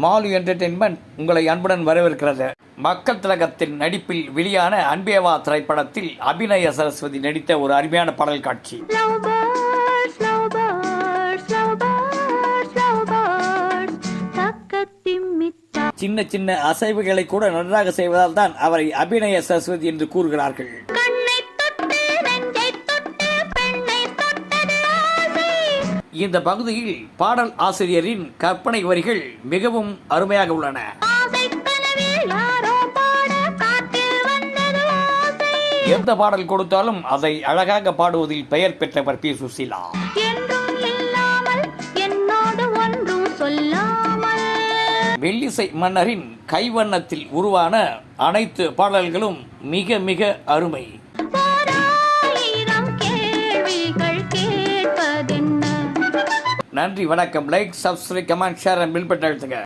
Mall entertainment உங்களை அன்புடன் வரவேற்கிறது. மக்கள் திலகத்தின் நடிப்பில் வெளியான அன்பேவா திரைப்படத்தில் அபிநய சரஸ்வதி நடித்த ஒரு அருமையான பாடல் காட்சி. சின்ன சின்ன அசைவுகளை கூட நன்றாக செய்வதால் தான் அவரை அபிநய சரஸ்வதி என்று கூறுகிறார்கள். இந்த பகுதியில் பாடல் ஆசிரியரின் கற்பனை வரிகள் மிகவும் அருமையாக உள்ளன. எந்த பாடல் கொடுத்தாலும் அதை அழகாக பாடுவதில் பெயர் பெற்றவர் பி. சுசிலா. வெள்ளிசை மன்னரின் கைவண்ணத்தில் உருவான அனைத்து பாடல்களும் மிக மிக அருமை. நன்றி வணக்கம். Like subscribe comment share and bell button அழுத்துங்க.